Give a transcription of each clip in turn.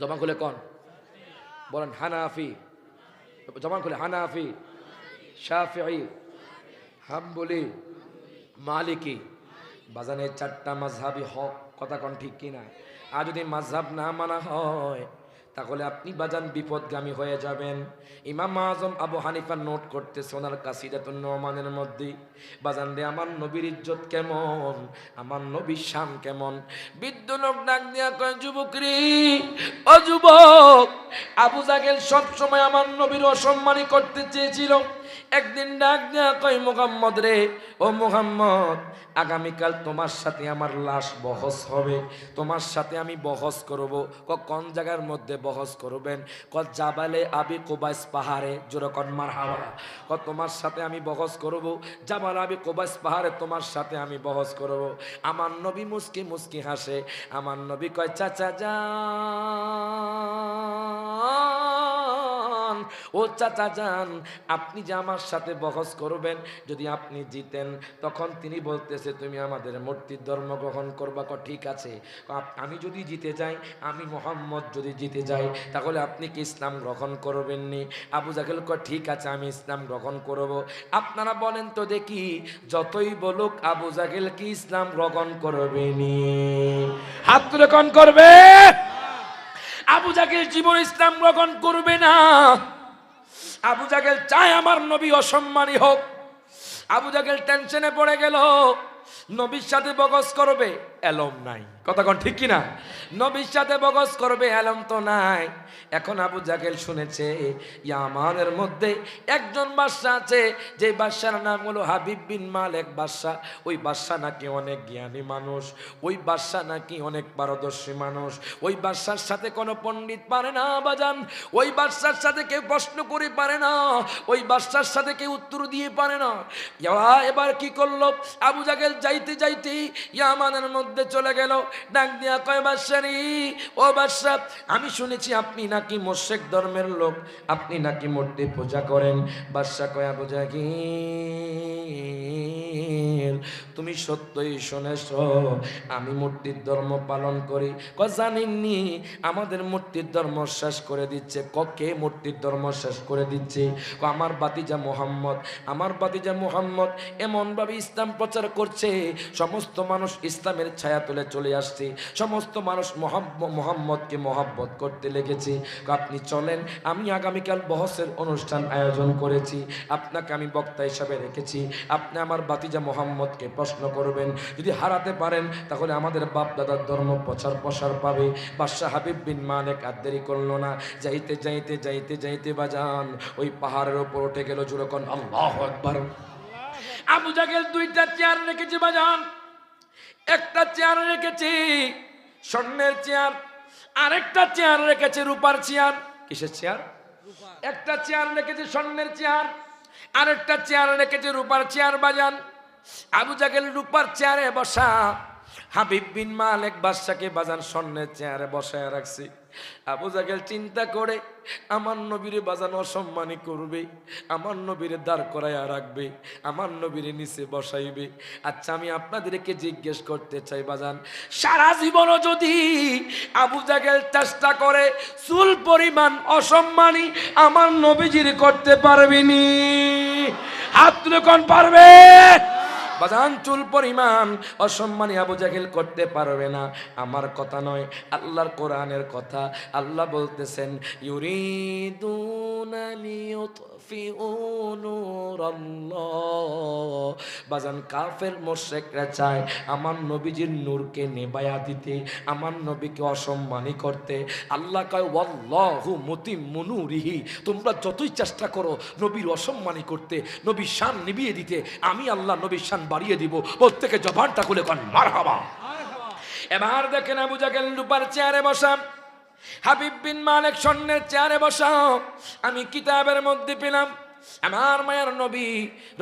জবান খুলে কন? বলেন হানাফি। জবান খুলে হানাফি। শাহি হাম্বলি। মালিকি। বাজানের চারটা মাঝহাবি হক, কথা কন ঠিক কিনা? আর যদি মাঝহাব না মানা হয় তাহলে আপনি বাজান বিপদগামী হয়ে যাবেন। ইমাম আজম আবু হানিফা নোট করতে সোনার কাসিদাতুন নমানের মধ্যে। বাজান দে আমার নবীর ইজ্জত কেমন? আমার নবীর শাম কেমন? বৃদ্ধ লোক ডাক দিয়া কয় যুবক অযুবক আবু জাগেল সবসময় আমার নবীর অসম্মানী করতে চেয়েছিল। একদিন ডাক দেয়া কয়, মোহাম্মদ রে, ও মোহাম্মদ, আগামীকাল তোমার সাথে আমার লাশ বহস হবে। তোমার সাথে আমি বহস করব। ক, কোন জায়গার মধ্যে বহস করবেন? ক, জাবালে আবি কোবাইস পাহাড়ে জোরকন মার হাওয়া ক, তোমার সাথে আমি বহস করব। জাবাল আবি কোবাইস পাহাড়ে, তোমার সাথে আমি বহস করব। আমার নবী মুস্কি মুস্কি হাসে, আমার নবী কয়, চাচা, যা ও চাচা যান, আপনি যে আমার সাথে বহস করবেন, যদি আপনি জিতেন, তখন তিনি বলতেছে, তুমি আমাদের মূর্তির ধর্ম গ্রহণ করবা, ক, ঠিক আছে। আমি যদি জিতে যাই, আমি মোহাম্মদ যদি জিতে যাই, তাহলে আপনি কি ইসলাম গ্রহণ করবেননি? আবু জাহেল ক ঠিক আছে, আমি ইসলাম গ্রহণ করব। আপনারা বলেন তো দেখি, যতই বলুক, আবু জাহেল কি ইসলাম গ্রহণ করবেনি? হাত তুলে কন করবে? আবু জাহেল জীবন ইসলাম গ্রহণ করবে না। আবু জাগেল চায় আমার নবী অসম্মানী হোক। আবু জাগেল টেনশনে পড়ে গেল। নবীর সাথে বগস করবে, এলম নাই। কথা কোন ঠিক কিনা? নবীর সাথে বগস করবে, এলম তো নাই। এখন আবু জাগেল শুনেছে, ইয়ামানের মধ্যে একজন বাদশা আছে, যে বাদশার নাম হলো হাবিব বিন মালেক বাদশা ওই বাদশা নাকি অনেক জ্ঞানী মানুষ, ওই বাদশা নাকি অনেক পারদর্শী মানুষ। ওই বাদশার সাথে কোনো পণ্ডিত পারে না বাজান ওই বাদশার সাথে কেউ প্রশ্ন করে পারে না, ওই বাদশার সাথে কেউ উত্তর দিয়ে পারে না। এবার কি করল? আবু জাগেল যাইতে যাইতে ইয়ামানের মধ্যে চলে গেল। ডাক দিয়া কয় বাদশারি ও বাদশা আমি শুনেছি আপনি নাকি মোশেক ধর্মের লোক। আপনি নাকি মূর্তি পূজা করেন। বাদশা কয়, আবু জাগির তুমি সত্যই শুনেছ, আমি মূর্তির ধর্ম পালন করি। ক জানিনি আমাদের মূর্তির ধর্ম শেষ করে দিচ্ছে। ককে মূর্তির ধর্ম শেষ করে দিচ্ছে? ক আমার বাতিজা মোহাম্মদ, আমার বাতিজা মোহাম্মদ এমনভাবে ইসলাম প্রচার করছে সমস্ত মানুষ ইসলামের ছায়া তুলে চলে আসছে। সমস্ত মানুষ মোহাম্মদকে মহাব্বত করতে লেগেছে। আপনি চলেন, আমি আগামীকাল বহসের অনুষ্ঠান আয়োজন করেছি। আপনাকে আমি বক্তা হিসাবে রেখেছি। আপনি আমার বাতিজা মোহাম্মদকে প্রশ্ন করবেন, যদি হারাতে পারেন, তাহলে আমাদের বাপ দাদার ধর্ম প্রচার প্রসার পাবে। বাদশাহ হাবিব বিন মালেক আর দেরি করল না। যাইতে যাইতে যাইতে যাইতে বাজান ওই পাহাড়ের ওপর উঠে গেল জুরকন আল্লাহ একবার আবু জাগেল দুইটা চেয়ার রেখেছে বাজান একটা চেয়ার রেখেছি স্বর্ণের চেয়ার, আরেকটা চেয়ার রেখেছে রূপার চেয়ার। কিসের চেয়ার? একটা চেয়ার রেখেছে স্বর্ণের চেয়ার, আরেকটা চেয়ার রেখেছে রূপার চেয়ার বাজান আবু জাগেল রূপার চেয়ারে বসা হাবিব বিন মালেক বাদশাকে বাজান স্বর্ণের চেয়ারে বসায় রাখছি। আবু জাগেল চিন্তা করে, আমার নবীরে বাজান অসম্মানী করবে, আমার নবীরে দাঁড় করাইয়া রাখবে, আমার নবীরে নিচে বসাইবে। আচ্ছা আমি আপনাদেরকে জিজ্ঞেস করতে চাই বাজান, সারা জীবনও যদি আবু জাগেল চেষ্টা করে, চুল পরিমাণ অসম্মানী আমার নবীজির করতে পারবিনি হাত তুলে পারবে? বাজান চুল পরিমাণ অসম্মানী আবু জাহিল করতে পারবে না। আমার কথা নয়, আল্লাহর কোরআনের কথা। আল্লাহ বলতেছেন, ইউরিদুন লিয়ুতফিউ নূরাল্লাহ বাজান কাফের মোশরিকরা চায় আমার নবীজির নূরকে নেবায়া দিতে আমার নবীকে অসম্মানী করতে। আল্লাহ কয় ওয়াল্লাহু মুতিম্মু নূরিহি তোমরা যতই চেষ্টা করো নবীর অসম্মানী করতে নবীর শান নিবিয়ে দিতে আমি আল্লাহ নবীর শান বাড়িয়ে দিব। প্রত্যেকে জবানটা খুলে কন মারহাবা। এবার দেখেন আবু জাগেল রূপার চেয়ারে বসা। হাবিব বিন মালিক স্বর্ণের চেয়ারে বসাও। আমি কিতাবের মধ্যে পেলাম, আমার মায়ের নবী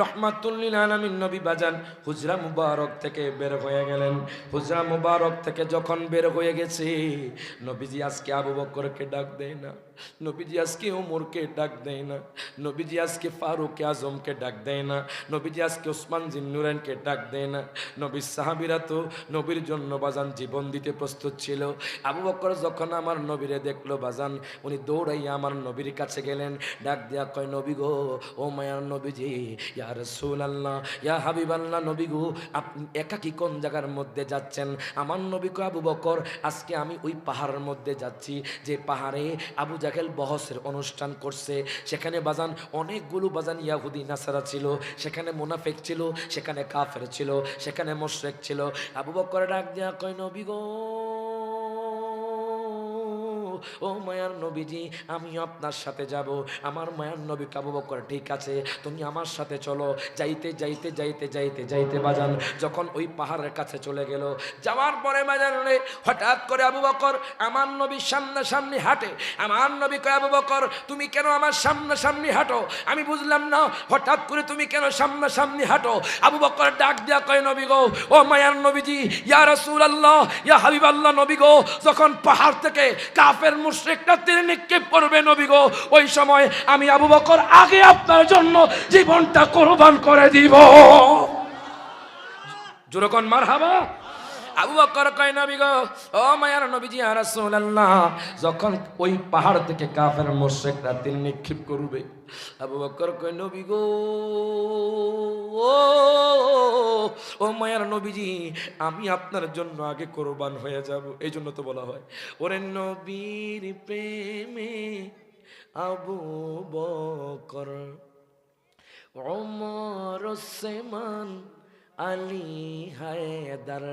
রহমাতুল্লিল নবী বাজান হুজরা মুবারক থেকে বের হয়ে গেলেন। হুজরা মুবারক থেকে যখন বের হয়ে গেছে, নবীজি আজকে আবু বকরকে ডাক দেয় না। নবীজি আজকে ওমরকে ডাক দেয় না। নবীজি আজকে ফারুক আজমকে ডাক দেয় না। নবীজি আজকে ওসমান জিন্নুরানকে ডাক দেয় না। নবীর সাহাবিরা তো নবীর জন্য বাজান জীবন দিতে প্রস্তুত ছিল। আবু বকর যখন আমার নবীরে দেখল বাজান, উনি দৌড়াইয়া আমার নবীর কাছে গেলেন। ডাক দেয়া কয়, নবী গো, ও মায়ার নবীজি, ইয়া রসুল আল্লাহ ইয়া হাবিব আল্লাহ নবী গো, আপনি একাকি কোন জায়গার মধ্যে যাচ্ছেন? আমার নবী কয়, আবু বকর, আজকে আমি ওই পাহাড়ের মধ্যে যাচ্ছি। যে পাহাড়ে আবু জাহেল বহসের অনুষ্ঠান করছে। সেখানে বাজান অনেকগুলো বাজান ইয়াহুদি, নাসারা ছিল। সেখানে মুনাফেক ছিল, সেখানে কাফের ছিল, সেখানে মোশরেক ছিল। আবু বকর ডাক দেয়া কয়, নবী গো ও মায়ার নবীজি, আমি আপনার সাথে যাব। আমার মায়ার নবী কাবু বকর, ঠিক আছে, তুমি আমার সাথে চলো। যাইতে যাইতে যাইতে যাইতে যাইতে বাজান যখন ওই পাহাড়ের কাছে চলে গেল, যাওয়ার পরে বাজান হঠাৎ করে আবু বকর আমার নবীর সামনে সামনে হাঁটে। আমার নবী কয়, আবু বকর, তুমি কেন আমার সামনে সামনে হাঁটো? আমি বুঝলাম না, হঠাৎ করে তুমি কেন সামনে সামনে হাঁটো? আবু বকর ডাক দেয়া কয়, নবী গো, ও মায়ার নবীজি, ইয়া রাসূল আল্লাহ ইয়া হাবিব আল্লাহ নবী গো, যখন পাহাড় থেকে কাফের মুশরিকটা তিনি নিক্ষেপ করবে নবী গো। ওই সময় আমি আবু বকর আগে আপনার জন্য জীবনটা কোরবান করে দিব। জোরকন মার হাবা আবু বকর কয়, নবী গো, ও মায়ার নবীজি আর রাসূলুল্লাহ, যখন ওই পাহাড় থেকে কাফের মুশরিকরা তীর নিক্ষেপ করবে, আবু বকর কয়, নবী গো, ও মায়ার নবীজি, আমি আপনার জন্য আগে কোরবান হয়ে যাব। এই জন্য তো বলা হয়। ওরে নবীর প্রেমে আবু বকর, ওমর সেমান আলী, হায়দার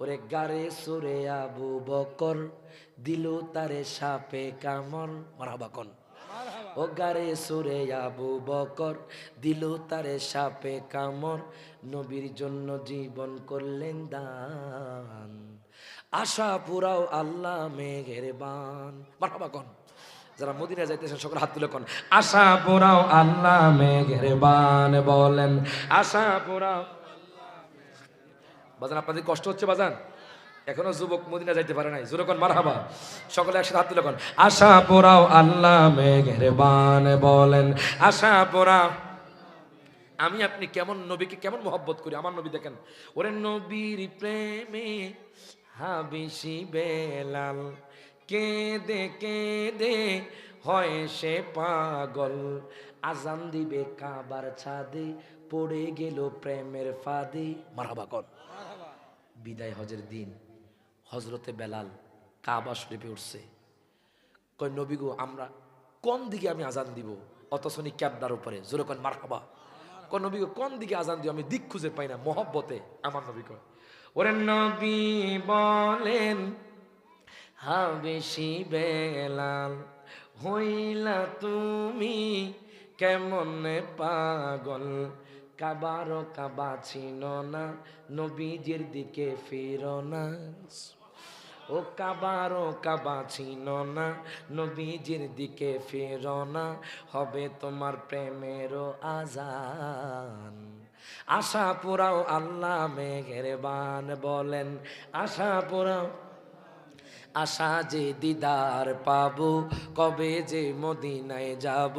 ওরে গারে সুরে আবু বকর দিল তারে সাপে কামর। মারাবা কন। ও গারে সুরে আবু বকর দিল তারে সাপে কামর। নবীর জন্য জীবন করলেন দান। আশা পুরাও আল্লাহ মেঘের বান মারাবা কন। যারা মদিনা যাইতেছেন সকল হাত তুলে কোন। আশা পোড়াও আল্লাহ মেঘের বান বলেন। আশা পোড়াও বাজান, আপনাদের কষ্ট হচ্ছে বাজান? এখনও যুবক মদিনা যাইতে পারে নাই। জোরকন মারহাবা। সকলে একসাথে হাত তুলে কোন। আশা পোড়াও আল্লাহ মেঘের বান বলেন। আশা পোড়াও। আমি আপনি কেমন নবীকে কেমন মোহব্বত করি? আমার নবী দেখেন, ওরে নবীর প্রেমে হাবিসি বেলাল। কেঁদে কেঁদে হয় সে পাগল। আজান দিবে কাবার ছাদে, পড়ে গেল প্রেমের ফাঁদে। মারাবা কর বিদায় হজের দিন হজরতে বেলাল কাবা শরীফে উঠছে। কয়, নবী গো, আমরা কোন দিকে আমি আজান দিব? অথচ নি ক্যাবদার উপরে। জোরে কন, মারহাবা। কোন নবী কোন দিকে আজান দিব আমি দিক খুঁজে পাই না, মহব্বতে। আমার নবী কয়, ওরে নবী বলেন, হাবেশি বেলাল, হইলা তুমি কেমন পাগল? কাবার কাবা ছিল না, নবীজির দিকে ফিরো না। ও কাবারো কাবা ছিল না, নবীজির দিকে ফেরো না, হবে তোমার প্রেমেরও আজান। আশা পুরাও আল্লাহ মেঘের বান বলেন, আশা পুরাও আশা যে দিদার পাবো, কবে যে মদিনায় যাব,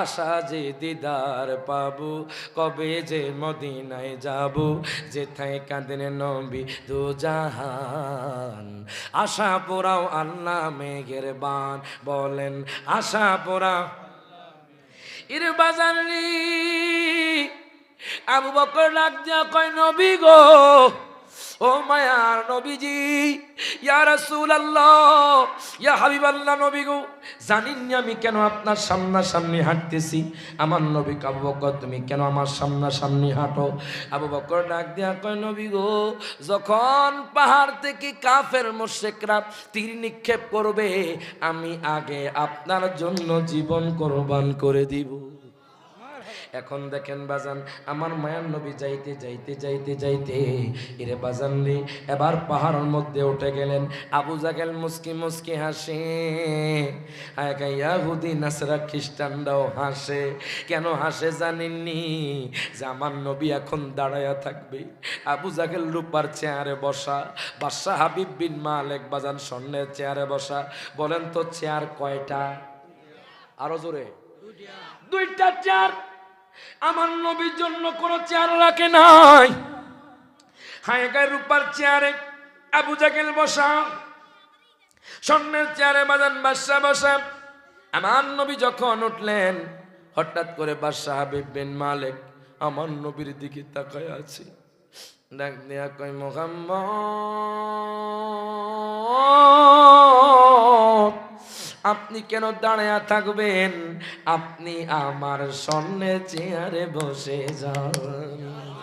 আশা যে দিদার পাবো, কবে যে মদিনায় যাব, যেথায় কাঁদেন নবী দু জাহান আশা পোড়াও আল্লাহ মেঘের বান বলেন আশা পোড়াও। ইর বাজারলি আবু বকর লাগ কয়, নবী গো ও মায়ার নবীজি, ইয়া নবী গো জানিন আমি কেন আপনার হাঁটতেছি? আমার নবী বকর, তুমি কেন আমার সামনাসামনি হাঁটো? আবু বকর ডাক দিয়া কয়, নবী গো, যখন পাহাড় থেকে কাফের মুশরিকরা তীর নিক্ষেপ করবে, আমি আগে আপনার জন্য জীবন কোরবান করে দিব। এখন দেখেন বাজান, আমার মায়ার নবী যাইতে যাইতে যাইতে যাইতে এরে বাজান রে, এবার পাহাড়ের মধ্যে উঠে গেলেন। আবু জাগেল মুস্কি মুস্কি হাসে ইয়াহুদি নাসরা খ্রিস্টানরাও হাসে। কেন হাসে জানেননি? যে আমার নবী এখন দাঁড়ায়া থাকবে। আবু জাগেল রূপার চেয়ারে বসা, বাদশাহ হাবিব বিন মালেক বাজান স্বর্ণের চেয়ারে বসা, বলেন তো চেয়ার কয়টা? আরও জোরে। দুইটা চেয়ার আমার নবীর জন্য কোনো চেয়ার রাখে নাই। হায়গায় রূপার চেয়ারে আবু জাগেল বসা, স্বর্ণের চেয়ারে বাজান বাদশাহ বসা। আমার নবী যখন উঠলেন, হঠাৎ করে বাদশাহ হাবিব বিন মালিক আমার নবীর দিকে তাকায় আছে। ডাক দিয়া কয়, মোহাম্মদ! আপনি কেন দাঁড়ায়া থাকবেন? আপনি আমার স্বর্ণের চেয়ারে বসে যান।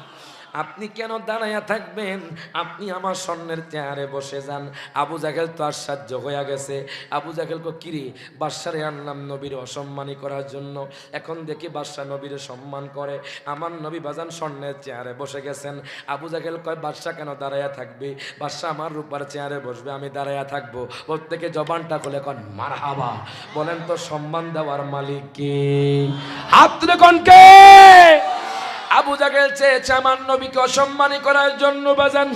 আপনি কেন দাঁড়াইয়া থাকবেন? আপনি আমার স্বর্ণের চেয়ারে বসে যান। আবু জাহেল তো আর আশ্চর্য হইয়া গেছে। আবু জাহেল কো, কিরি, বাদশারে আনলাম নবীর অসম্মানী করার জন্য। এখন দেখি বাদশাহ নবীর সম্মান করে। আমার নবী বাজান স্বর্ণের চেয়ারে বসে গেছেন। আবু জাহেল কয়, বাদশাহ কেন দাঁড়াইয়া থাকবে? বাদশাহ আমার রূপার চেয়ারে বসবে, আমি দাঁড়াইয়া থাকব। প্রত্যেকে জবানটা খুলে কন মার হাবা বলেন তো সম্মান দেওয়ার মালিক কে? হাত কে? আবু জাগেল চেয়েছে আমার নবীকে অসম্মানী করার জন্য বাজান।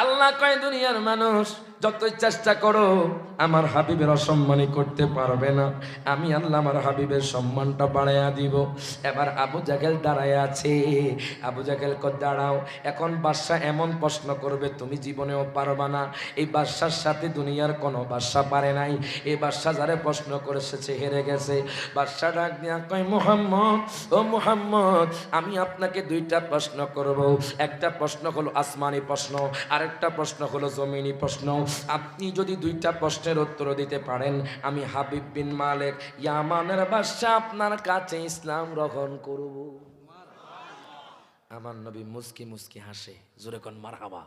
আল্লাহ কয়, দুনিয়ার মানুষ যতই চেষ্টা করো, আমার হাবিবের অসম্মানী করতে পারবে না। আমি আল্লাহ আমার হাবিবের সম্মানটা বাড়াইয়া দিব। এবার আবু জাগেল দাঁড়ায় আছে। আবু জাগেল কর দাঁড়াও, এখন বাদশাহ এমন প্রশ্ন করবে, তুমি জীবনেও পারবা না। এই বাদশার সাথে দুনিয়ার কোনো বাদশা পারে নাই। এই বাদশাহ যারে প্রশ্ন করেছে হেরে গেছে। বাদশাহ ডাক দিয়া কয়, মোহাম্মদ, ও মোহাম্মদ, আমি আপনাকে দুইটা প্রশ্ন করব। একটা প্রশ্ন হলো আসমানি প্রশ্ন আরেকটা প্রশ্ন হলো জমিনি প্রশ্ন। আপনি যদি দুইটা প্রশ্নের উত্তর দিতে পারেন, আমি হাবিব বিন মালিক, ইয়ামানের বাদশাহ আপনার কাছে ইসলাম গ্রহণ করব। আমার নবী মুস্কি মুস্কি হাসে, জোরে কোন, মার হাবা।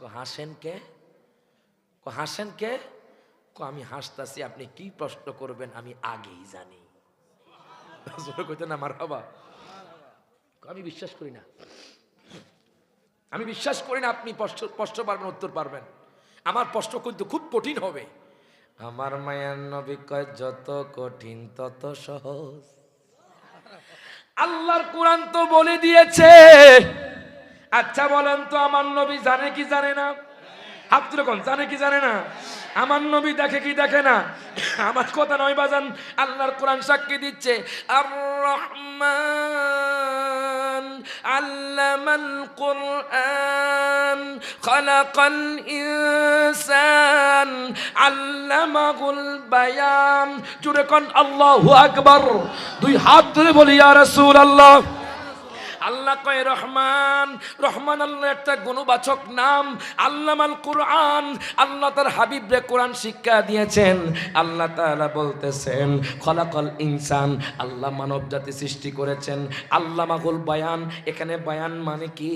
কো হাসেন কে? হাসেন কে? আমি হাসতাছি, আপনি কি প্রশ্ন করবেন আমি আগেই জানি। জোরে কইতে না, মার হাবা। আমি বিশ্বাস করি না। আমি বিশ্বাস করি না আপনি প্রশ্ন প্রশ্ন পারবেন উত্তর পারবেন। আমার প্রশ্ন কিন্তু খুব কঠিন হবে। আমার মায়ার নবী কয় যত কঠিন তত সহজ। আল্লাহর কোরআন তো বলে দিয়েছে। আচ্ছা বলেন তো আমার নবী জানে কি জানে না? তুলে জানে কি জানে না? আমার নবী দেখে কি দেখে না? আমার কথা নয় বাজান আল্লাহর কোরআন সাক্ষী দিচ্ছে। আর রহমান আল্লামাল القرآن خلق الإنسان علمه البيان جركن الله أكبر দুই হাত ধরে বলি ইয়া রাসূলুল্লাহ আল্লাহ কয়, রহমান রহমান আল্লাহ একটা গুণবাচক নাম, আল্লামাল কোরআন, আল্লাহ তার হাবিবরে কোরআন শিক্ষা দিয়েছেন। আল্লাহ তাআলা বলতেছেন, খলাকল ইনসান, আল্লাহ মানব জাতি সৃষ্টি করেছেন। আল্লাহ মাহুল বায়ান, এখানে বায়ান মানে কি?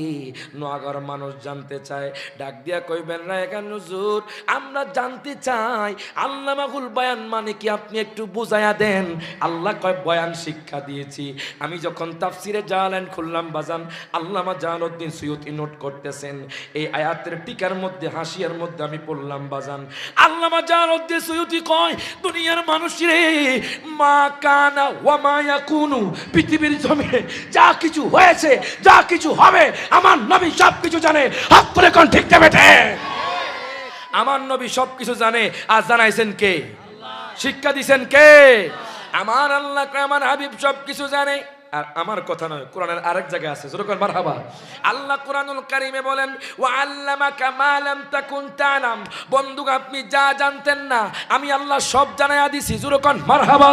নোয়াগর মানুষ জানতে চায়। ডাক দিয়া কইবেন না এখানে হুজুর, আমরা জানতে চাই আল্লাহ মাহুল বায়ান মানে কি? আপনি একটু বুঝাইয়া দেন। আল্লাহ কয়, বয়ান শিক্ষা দিয়েছি। আমি যখন তাফসিরে জালেন খুললাম বাজান, আল্লামা জালালউদ্দিন সুয়ুতি নোট করতেছেন। এই আয়াতের টিকার মধ্যে, হাসিয়ার মধ্যে আমি পড়লাম, বাজান। আল্লামা জালালউদ্দিন সুয়ুতি কয়, দুনিয়ার মানুষ রে মা কানা ওয়া মা ইয়াকুনু, পৃথিবীর জমিনে যা কিছু হয়েছে, যা কিছু হবে, আমার নবী সব কিছু জানে। হাত করে কোন ঠিক দেবে আমার নবী সব কিছু জানে। আর জানাইছেন কে? শিক্ষা দিছেন কে? আমার আল্লাহ, আমার হাবিব সব কিছু জানে। আর আমার কথা নয়, কোরআনের আরেক জায়গায় আছে। যেরকম মারহাবা। আল্লাহ কোরআনুল কারিমে বলেন ওয়া আল্লামাকা মা লাম তাকুন তালাম বন্ধু আপনি যা জানতেন না, আমি আল্লাহ সব জানাইয়া দিছি। যেরকম মারহাবা।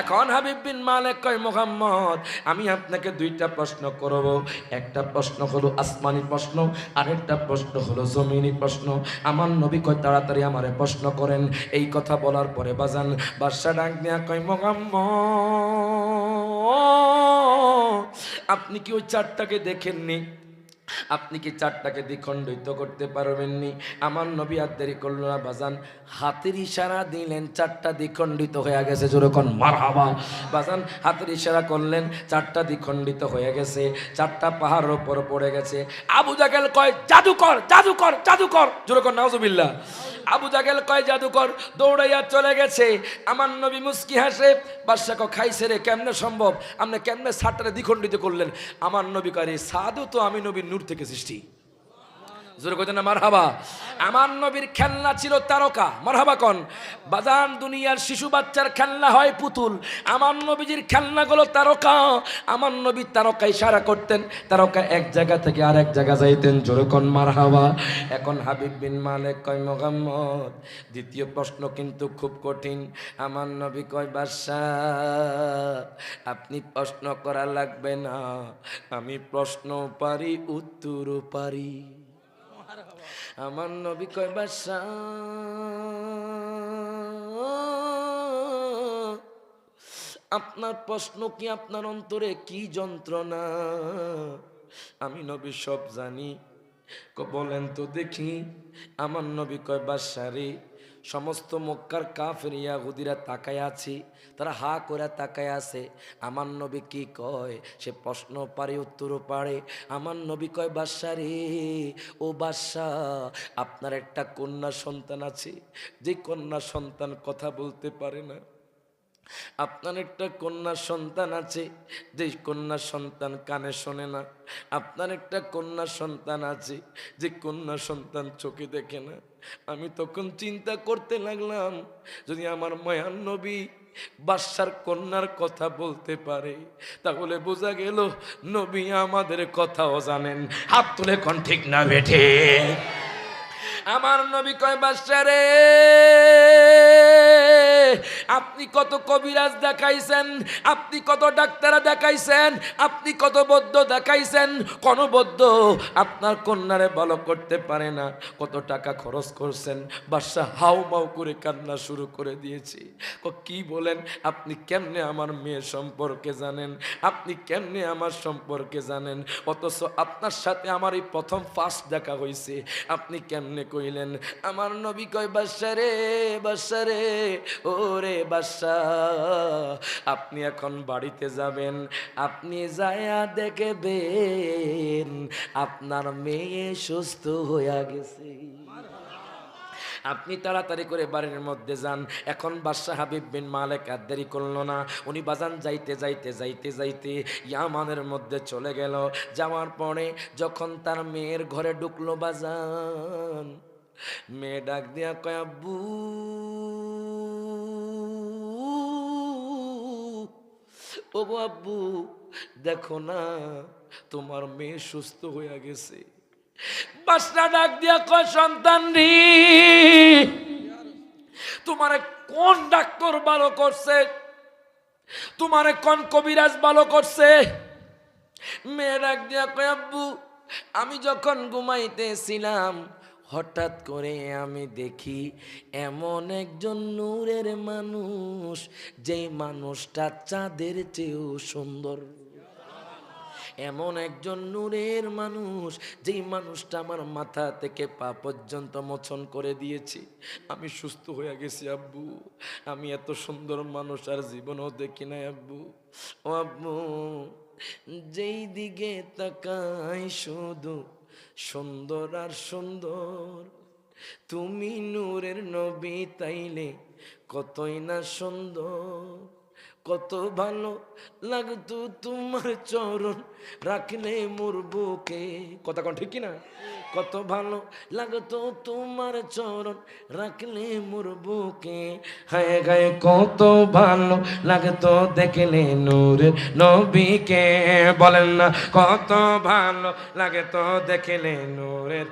এখন হাবিব বিন মালিক কয়, মোহাম্মদ, আমি আপনাকে দুইটা প্রশ্ন করব। একটা প্রশ্ন হলো আসমানি প্রশ্ন, আরেকটা প্রশ্ন হলো জমিনি প্রশ্ন। আমার নবী কয়, তাড়াতাড়ি আমারে প্রশ্ন করেন। এই কথা বলার পরে বাজান বাদশা ডাক দিয়া কয়, মোহাম্মদ আপনি কি ওই চারটাকে দেখেননি? আপনি কি চারটাকে দ্বিখণ্ডিত করতে পারবেননি? আমার নবী আর দেরি করল না, বাজান। হাতের ইশারা দিলেন, চারটা দ্বিখণ্ডিত হয়ে গেছে যেরকম মারহাবা। বাজান, হাতের ইশারা করলেন, চারটা দ্বিখণ্ডিত হয়ে গেছে, চারটা পাহাড়ের ওপর পড়ে গেছে। আবু জাগেল কয়, জাদুকর জাদুকর জাদুকর। যেরকম নাউজুবিল্লাহ। আবু জাগেল কয়, জাদুকর, দৌড়াইয়া চলে গেছে। আমার নবী মুস্কি হাসে বাদশাকে খাইছে রে, কেমনে সম্ভব? আপনি কেমনে সাতটারে দ্বিখণ্ডিত করলেন? আমার নবী করে সাধু তো আমি নবীর নূর থেকে সৃষ্টি। জোরে কইতেন না, মারহাবা। আমার নবীর খেলনা ছিল তারকা। মারহাবা কন। বাজান দুনিয়ার শিশু বাচ্চার খেলনা হয় পুতুল। আমার নবীজির খেলনাগুলো তারকা। আমার নবী তারকা ইশারা করতেন। তারকা এক জায়গা থেকে আরেক জায়গা যাইতেন। জোরে কন, মারহাবা। এখন হাবিব বিন মালিক কয়, মোহাম্মদ, দ্বিতীয় প্রশ্ন কিন্তু খুব কঠিন। আমার নবী কয়, বাদশাহ, আপনি প্রশ্ন করা লাগবে না। আমি প্রশ্ন পারি, উত্তরও পারি। আমার নবী কয় বাসা আপনার প্রশ্ন কি আপনার অন্তরে কি যন্ত্রণা? আমি নবী সব জানি। বলেন তো দেখি, আমার নবী কয় বাসারে সমস্ত মক্কার কাফের ইয়াহুদিরা তাকায় আছে, তারা হা করে তাকায় আছে। আমার নবী কি কয়? সে প্রশ্ন পারে, উত্তরও পারে। আমার নবী কয় বাদশা রে ও বাদশা আপনার একটা কন্যা সন্তান আছে। যে কন্যা সন্তান কথা বলতে পারে না। আপনার একটা কন্যা সন্তান আছে। যে কন্যা সন্তান কানে শোনে না। আপনার একটা কন্যা সন্তান আছে। যে কন্যা সন্তান চোখে দেখে না। আমি তখন চিন্তা করতে লাগলাম, যদি আমার মায়ান নবী বাদশার কন্যার কথা বলতে পারে, তাহলে বোঝা গেল নবী আমাদের কথাও জানেন। হাত তুলে কন ঠিক না বেঠে? আমার নবী কয়, বাদশা রে, আপনি কত কবিরাজ দেখাইছেন, আপনি কত ডাক্তার দেখাইছেন, আপনি কত বদ্ধ দেখাইছেন, কোন বদ্ধ আপনার কন্যারে ভালো করতে পারে না, কত টাকা খরচ করছেন, বাদশা হাউ মাউ করে কান্না শুরু করে দিয়েছি। ক, কি বলেন, আপনি কেমনে আমার মেয়ে সম্পর্কে জানেন, আপনি কেমনে আমার সম্পর্কে জানেন, অথচ আপনার সাথে আমার এই প্রথম ফার্স্ট দেখা হয়েছে আপনি কেমনে কইলেন আমার নবী কয় বাদশা রে বাদশা রে ও রে বাদশা, আপনি এখন বাড়িতে যাবেন, আপনি যায়া দেখবেন, আপনার মেয়ে সুস্থ হইয়া গেছে। আপনি তাড়াতাড়ি করে বাড়ির মধ্যে যান। এখন বাদশাহ হাবিব বিন মালেক আর দেরি করল না। উনি বাজান যাইতে যাইতে যাইতে যাইতে ইয়ামানের মধ্যে চলে গেল। যাওয়ার পরে যখন তার মেয়ের ঘরে ঢুকলো বাজান, মেয়ে ডাক দিয়া কয়, আব্বু ও আব্বু, দেখো না, তোমার মেয়ে সুস্থ হইয়া গেছে। বাসটা ডাক দিয়া কয়, সন্তান রে, তোমারে কোন ডাক্তার ভালো করছে? তোমারে কোন কবিরাজ ভালো করছে? মেয়ে ডাক দিয়া কয়, আব্বু, আমি যখন ঘুমাইতেছিলাম, হঠাৎ করে আমি দেখি এমন একজন নূরের মানুষ, যেই মানুষটা চাঁদের চেয়েও সুন্দর। এমন একজন নূরের মানুষ, যেই মানুষটা আমার মাথা থেকে পা পর্যন্ত মোচন করে দিয়েছে। আমি সুস্থ হয়ে গেছি, আব্বু। আমি এত সুন্দর মানুষ আর জীবনও দেখি না আব্বু। ও আব্বু, যেই দিকে তাকাই শুধু সুন্দর আর সুন্দর, তুমি নূরের নবী তাইলে কতই না সুন্দর। কত ভালো লাগতো তোমার চরণ রাখলে মোর বুকে। কথা কোন ঠিক না কত ভালো লাগতো তোমার চরণ রাখলে মোর বুকে। হায় গায়ে কত ভালো লাগতো দেখলে নূরের নবীকে। বলেন না, কত ভালো লাগতো দেখলে নূরের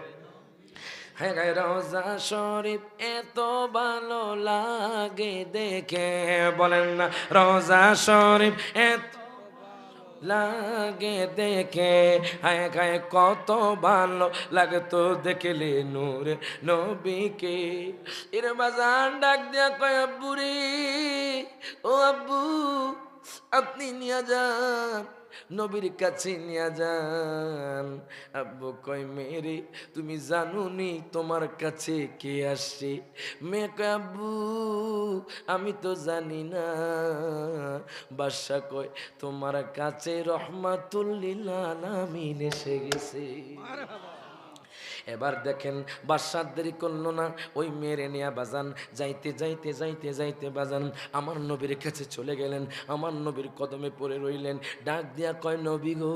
হ্যাঁ রোজা শরীফ এত ভালো লাগে দেখে, বলেন না, রোজা শরীফ এত লাগে দেখে, হায় গায়ে কত ভালো লাগতো দেখলে নূরে নবীকে। এর বাজান ডাক দিয়া কয়, আব্বু রে, ও আব্বু, আপনি নিয়ে যান। নবীর কাছে নিয়ে যান। আব্বু কয় মেরে তুমি জানো নি তোমার কাছে কে আসছে? কয়, আব্বু আমি তো জানি না। বাদশা কয় তোমার কাছে রহমাতুল্লিল আলামিন এসে গেছে। এবার দেখেন বাদশাহ দেরি করল না, ওই মেরে নিয়ে বাজান, যাইতে যাইতে যাইতে যাইতে বাজান, আমার নবীর কাছে চলে গেলেন, আমার নবীর কদমে পড়ে রইলেন, ডাক দিয়া কয়, নবী গো,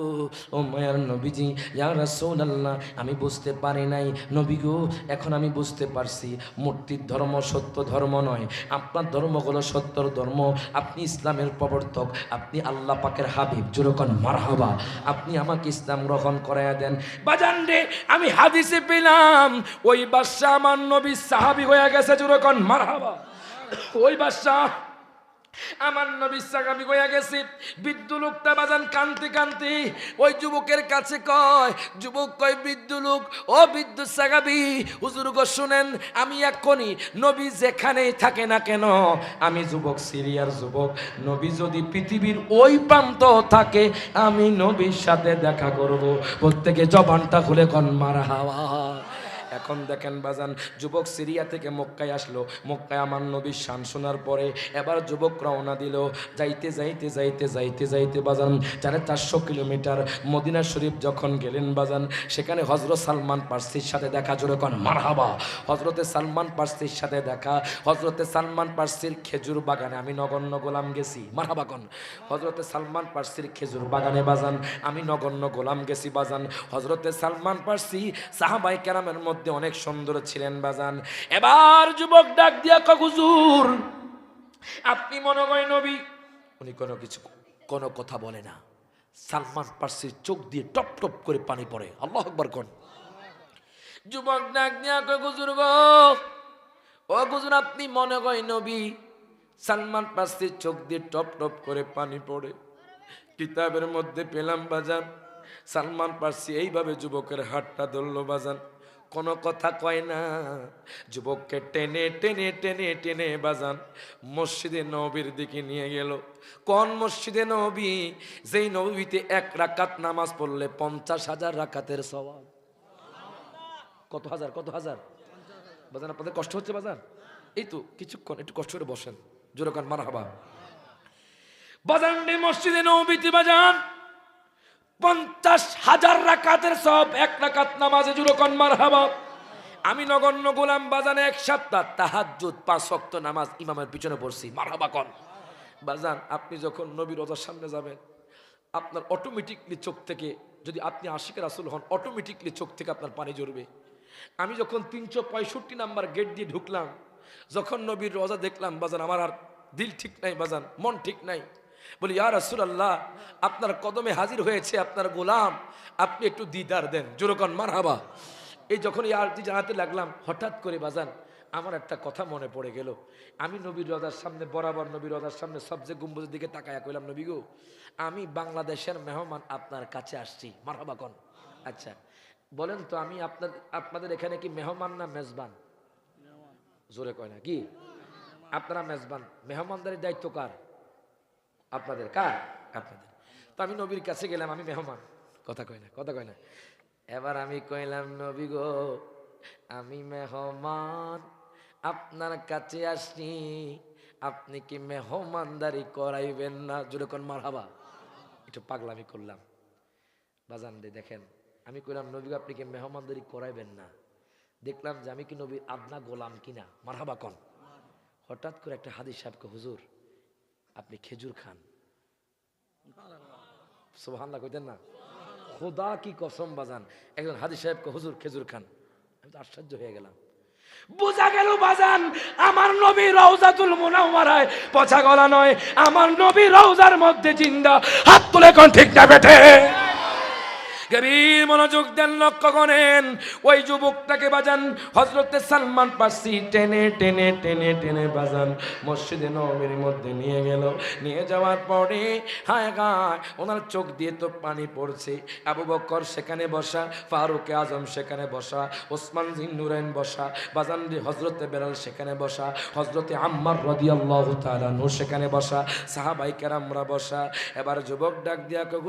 ও মায়ার নবীজি, ইয়া রাসূলুল্লাহ, আমি বুঝতে পারি নাই, নবী গো, এখন আমি বুঝতে পারছি, মূর্তির ধর্ম সত্য ধর্ম নয়, আপনার ধর্ম হলো সত্যর ধর্ম, আপনি ইসলামের প্রবর্তক, আপনি আল্লাহ পাকের হাবিব যেরকম মারহাবা, আপনি আমাকে ইসলাম গ্রহণ করাইয়া দেন, বাজান রে, আমি হাদিসে পেলাম। ওই বাদশাহ আমার নবী সাহাবি হয়ে গেছে জুরকন মারহাবা। ওই বাদশাহ আমার নবী সাগাবি হয়ে গেছে, বৃদ্ধ লোকটা বাজান কানতে কানতে, ওই যুবকের কাছে কয়, যুবক কয়, বৃদ্ধ লোক, ও বৃদ্ধ সাগাবি, হুজুর গো শুনেন, আমি এক্ষুনি নবী যেখানেই থাকে না কেন, আমি যুবক, সিরিয়ার যুবক, নবী যদি পৃথিবীর ওই প্রান্ত থাকে, আমি নবীর সাথে দেখা করব। প্রত্যেকে জবানটা খুলে কন, মারা হাওয়া। এখন দেখেন বাজান, যুবক সিরিয়া থেকে মক্কায় আসলো। মক্কায় আমার নবীর শান শোনার পরে এবার যুবক রওনা দিল। যাইতে যাইতে যাইতে যাইতে যাইতে বাজান, চারে চারশো কিলোমিটার মদিনা শরীফ যখন গেলেন বাজান, সেখানে হজরত সালমান পার্সির সাথে দেখা, জোরে কন, মারহাবা। হজরতে সালমান পার্সির সাথে দেখা হজরতে সালমান পার্সির খেজুর বাগানে, আমি নগণ্য গোলাম গেছি, মারহাবা কন। হজরতে সালমান পার্সির খেজুর বাগানে বাজান, আমি নগণ্য গোলাম গেছি বাজান। হজরতে সালমান পার্সি সাহাবাই কেরামের মধ্যে অনেক সুন্দর ছিলেন বাজান। এবার যুবক ডাক দিয়া কগুজুর আপনি মনে করেন নবী? উনি কোনো কিছু, কোনো কথা বলে না। সালমান পার্সির চোখ দিয়ে টপ টপ করে পানি পড়ে। আল্লাহ আকবর কোন। যুবক ডাক দিয়া কয়, হুজুর গো, ও হুজুর, আপনি মনে কয় নবী? সালমান পার্সির চোখ দিয়ে টপ টপ করে পানি পড়ে। কিতাবের মধ্যে পেলাম বাজান। সালমান পার্সি এইভাবে যুবকের হাতটা ধরলো বাজান। কোনো কথা কয় না। যুবককে টেনে টেনে টেনে টেনে বাজান। মসজিদে নবীর দিকে নিয়ে গেল। কোন মসজিদে নবী? যেই নবীতে এক রাকাত নামাজ পড়লে পঞ্চাশ হাজার রাকাতের স্বভাব কত হাজার কত হাজার? বাজান, আপনাদের কষ্ট হচ্ছে বাজান? এই তো কিছুক্ষণ একটু কষ্ট করে বসেন। জোরকান মার হাবা বাজান মসজিদে নবীতে বাজান। পঞ্চাশ হাজার রাকাতের সব এক রাকাত নামাজে জুরকন মার হাবা আমি নগণ্য গোলাম বাজানে এক সপ্তাহ তাহাজ্জুদ, পাঁচ ওয়াক্ত নামাজ ইমামের পিছনে পড়ছি। মার হাবা কন। বাজান, আপনি যখন নবীর রোজার সামনে যাবেন, আপনার অটোমেটিকলি চোখ থেকে, যদি আপনি আশিকের রাসুল হন অটোমেটিকলি চোখ থেকে আপনার পানি ঝরবে। আমি যখন তিনশো পঁয়ষট্টি নাম্বার গেট দিয়ে ঢুকলাম, যখন নবীর রোজা দেখলাম, বাজান, আমার আর দিল ঠিক নাই, বাজান, মন ঠিক নাই। বলি, ইয়া রাসূলুল্লাহ, আপনার কদমে হাজির হয়েছে আপনার গোলাম, আপনি একটু দিদার দেন জোরকন মারহাবা। এই যখন এই আরতি জানাতে লাগলাম, হঠাৎ করে বাজান, আমার একটা কথা মনে পড়ে গেল। আমি নবীর রজার সামনে, বরাবর নবীর রজার সামনে সবচেয়ে গম্বুজের দিকে তাকায়া কইলাম, নবী গো, আমি বাংলাদেশের মেহমান আপনার কাছে আসছি, মারহাবা কন। আচ্ছা বলেন তো, আমি আপনার, আপনাদের এখানে কি মেহমান না মেজবান? জোরে কয় না, কি? আপনারা মেজবান, মেহমানদারির দায়িত্ব কার? আপনাদের, কার? আপনাদের। তো আমি নবীর কাছে গেলাম, আমি মেহমান। কথা কয় না, কথা কয় না। এবার আমি কইলাম, নবী গো, আমি মেহমান, আপনার কাছে আসছি। আপনি কি মেহমানদারি করাইবেন না? যেরকম মার হাবা একটু পাগলামি করলাম। বাজান দে, দেখেন, আমি কইলাম, নবী আপনি কি মেহমানদারি করাইবেন না? দেখলাম যে আমি কি নবীর আদনা গোলাম কিনা? মারহাবা কন? হঠাৎ করে একটা হাদিস সাহেবকে, হুজুর আপনি খেজুর খান। সোহান্লা কইতেন না? খোদা কি কসম বাজান, একজন হাদিস সাহেবকে হুজুর খেজুর খান। আমি তো আশ্চর্য হয়ে গেলাম। বোঝা গেল বাজান, আমার নবী রওজাতুল মুনাওয়ারায় পচা গলা নয়, আমার নবী রওজার মধ্যে জিন্দা, হাত তুলে কোন ঠিক না বেঠে? গভীর মনোযোগ দেন লক্ষ্য করেন। ওই যুবকটাকে বাজান। হজরতে সালমান পার্সি টেনে টেনে টেনে টেনে বাজান। মসজিদে নবীর মধ্যে নিয়ে গেল। নিয়ে যাওয়ার পরে হায় গায় ওনার চোখ দিয়ে তো পানি পড়ছে। আবু বক্কর সেখানে বসা ফারুক আজম সেখানে বসা ওসমান জিন্নুরাইন বসা বাজান হজরতে বেলাল সেখানে বসা হজরতে আম্মার রদিয়াল্লাহু তাআলা নূর সেখানে বসা সাহাবাই কেরামরা বসা। এবার যুবক ডাক দিয়া কয়,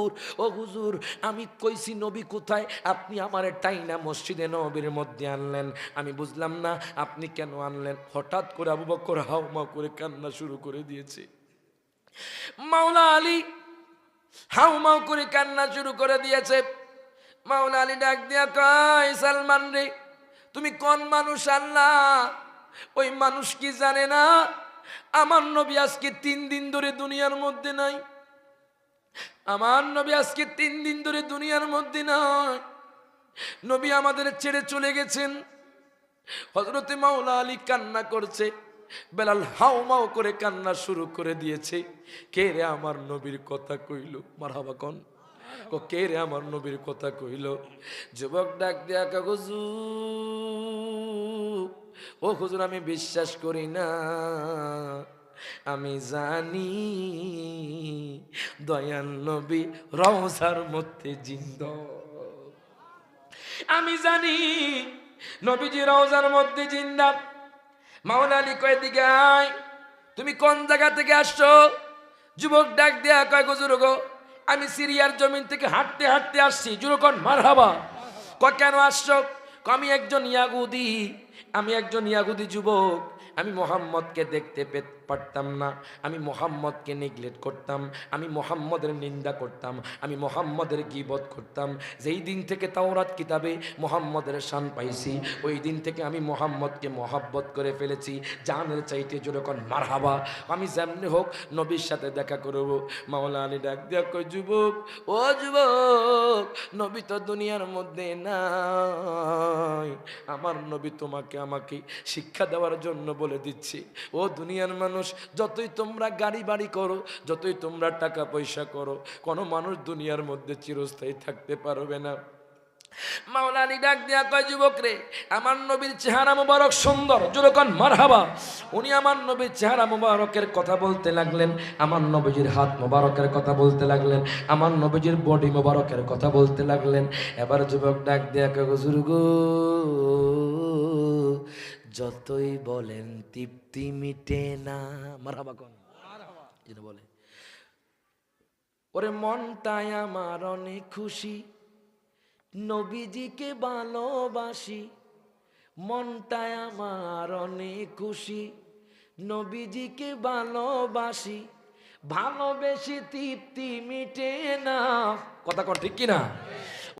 হুজুর, ও হুজুর, আমি কইছি নবী কোথায়? আপনি আমার টাইনা মসজিদে নবীর মধ্যে আনলেন। আমি বুঝলাম না, আপনি কেন আনলেন? হঠাৎ করে আবু বকর হাউমা করে কান্না শুরু করে দিয়েছে। মাওলা আলী হাউমাউ করে কান্না শুরু করে দিয়েছে। মাওলা আলী ডাক দিয়া কয়, সালমান রে, তুমি কোন মানুষ আল্লাহ? ওই মানুষ কি জানে না? আমার নবী আজকে তিন দিন ধরে দুনিয়ার মধ্যে নাই। আমার নবী আজকে তিন দিন ধরে দুনিয়ার মধ্যে নয়। নবী আমাদের ছেড়ে চলে গেছেন। হজরতে মাওলা আলী কান্না করছে, বেলাল হাও মাও করে কান্না শুরু করে দিয়েছে। কে রে আমার নবীর কথা কইল? মারহাবা কন? কে রে আমার নবীর কথা কইল? যুবক ডাক দেয়া কাগজু ও হুজুর, আমি বিশ্বাস করি না। আমি জানি দয়াল নবী রওজার মধ্যে জিন্দ। আমি জানি নবীজি রওজার মধ্যে জিন্দা। আলী কয় দিকে আয়। তুমি কোন জায়গা থেকে আসছো? যুবক ডাক দেয়া কয় গজুর গো, আমি সিরিয়ার জমিন থেকে হাঁটতে হাঁটতে আসছি। জুরকন মার হাবা কয়, কেন আসছো? আমি একজন ইয়াগুদি আমি একজন ইয়াগুদি যুবক। আমি মোহাম্মদকে দেখতে পে- পারতাম না। আমি মোহাম্মদকে নেগলেক্ট করতাম, আমি মোহাম্মদের নিন্দা করতাম, আমি মোহাম্মদের গিবত করতাম। যেই দিন থেকে তাওরাত কিতাবে মোহাম্মদের শান পাইছি, ওই দিন থেকে আমি মোহাম্মদকে মহাব্বত করে ফেলেছি। জানের চাইতে যেরকম মারহাবা, আমি যেমনি হোক নবীর সাথে দেখা করব। মাওলা আলী ডাক কই যুবক, ও যুবক, নবী তো দুনিয়ার মধ্যে নাই। আমার নবী তোমাকে আমাকে শিক্ষা দেওয়ার জন্য বলে দিচ্ছি। ও দুনিয়ার মানুষ যতই তোমরা গাড়ি বাড়ি করো, যতই তোমরা টাকা পয়সা করো, কোনো মানুষ দুনিয়ার মধ্যে চিরস্থায়ী থাকতে পারবে না। মাওলানি ডাক যুবক রে, আমার নবীর মুবারক উনি আমার নবীর কথা বলতে লাগলেন, আমার নবীজির হাত মুবারকের কথা বলতে লাগলেন, আমার বডি মুবারকের কথা বলতে লাগলেন। এবার যুবক ডাক দেয়া কয় গো যতই বলেন, তৃপ্তি মিটে না। মারহাবা কোন? যেটা বলে। ওরে মনটাই আমার অনেক খুশি, নবীজিকে ভালোবাসি। মনটায় আমার অনেক খুশি, নবীজিকে ভালোবাসি। ভালোবেসে তৃপ্তি মিটে না। কথা কর ঠিক কিনা?